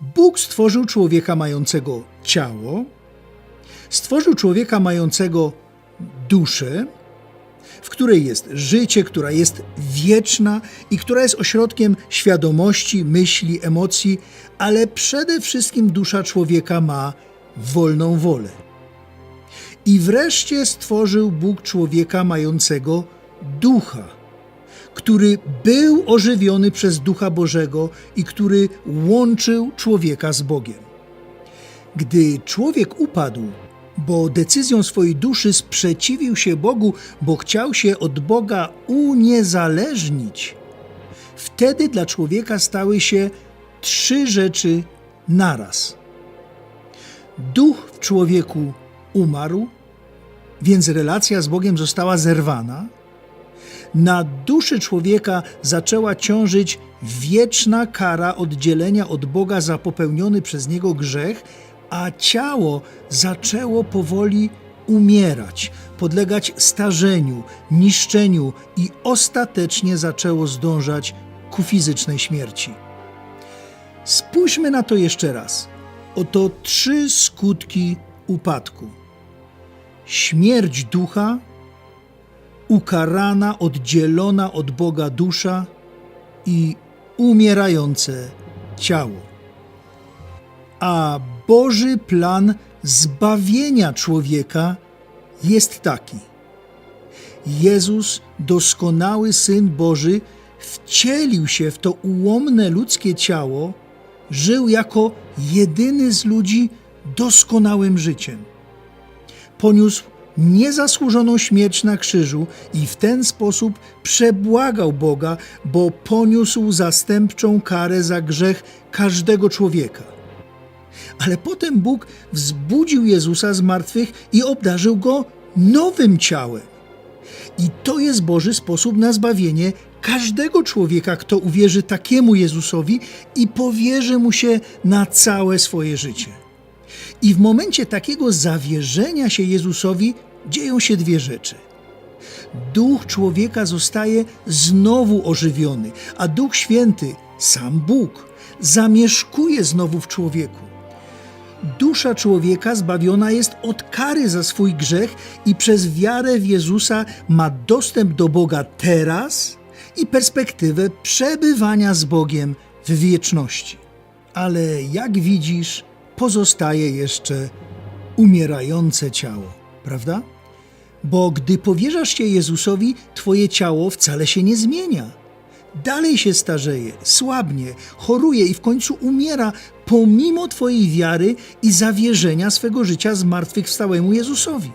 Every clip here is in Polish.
Bóg stworzył człowieka mającego ciało, stworzył człowieka mającego duszę, w której jest życie, która jest wieczna i która jest ośrodkiem świadomości, myśli, emocji, ale przede wszystkim dusza człowieka ma wolną wolę. I wreszcie stworzył Bóg człowieka mającego ducha, który był ożywiony przez Ducha Bożego i który łączył człowieka z Bogiem. Gdy człowiek upadł, bo decyzją swojej duszy sprzeciwił się Bogu, bo chciał się od Boga uniezależnić, wtedy dla człowieka stały się trzy rzeczy naraz. Duch w człowieku umarł, więc relacja z Bogiem została zerwana. Na duszy człowieka zaczęła ciążyć wieczna kara oddzielenia od Boga za popełniony przez niego grzech, a ciało zaczęło powoli umierać, podlegać starzeniu, niszczeniu i ostatecznie zaczęło zdążać ku fizycznej śmierci. Spójrzmy na to jeszcze raz. Oto trzy skutki upadku: śmierć ducha, ukarana, oddzielona od Boga dusza i umierające ciało. A Boży plan zbawienia człowieka jest taki. Jezus, doskonały Syn Boży, wcielił się w to ułomne ludzkie ciało, żył jako jedyny z ludzi doskonałym życiem. Poniósł niezasłużoną śmierć na krzyżu i w ten sposób przebłagał Boga, bo poniósł zastępczą karę za grzech każdego człowieka. Ale potem Bóg wzbudził Jezusa z martwych i obdarzył go nowym ciałem. I to jest Boży sposób na zbawienie każdego człowieka, kto uwierzy takiemu Jezusowi i powierzy mu się na całe swoje życie. I w momencie takiego zawierzenia się Jezusowi dzieją się dwie rzeczy. Duch człowieka zostaje znowu ożywiony, a Duch Święty, sam Bóg, zamieszkuje znowu w człowieku. Dusza człowieka zbawiona jest od kary za swój grzech i przez wiarę w Jezusa ma dostęp do Boga teraz i perspektywę przebywania z Bogiem w wieczności. Ale jak widzisz, pozostaje jeszcze umierające ciało, prawda? Bo gdy powierzasz się Jezusowi, twoje ciało wcale się nie zmienia. Dalej się starzeje, słabnie, choruje i w końcu umiera, pomimo Twojej wiary i zawierzenia swego życia zmartwychwstałemu Jezusowi.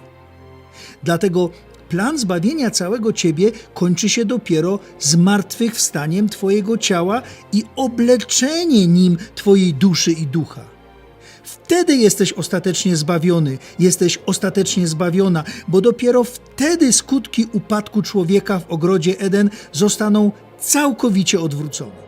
Dlatego plan zbawienia całego Ciebie kończy się dopiero zmartwychwstaniem Twojego ciała i obleczenie nim Twojej duszy i ducha. Wtedy jesteś ostatecznie zbawiony, jesteś ostatecznie zbawiona, bo dopiero wtedy skutki upadku człowieka w ogrodzie Eden zostaną całkowicie odwrócone.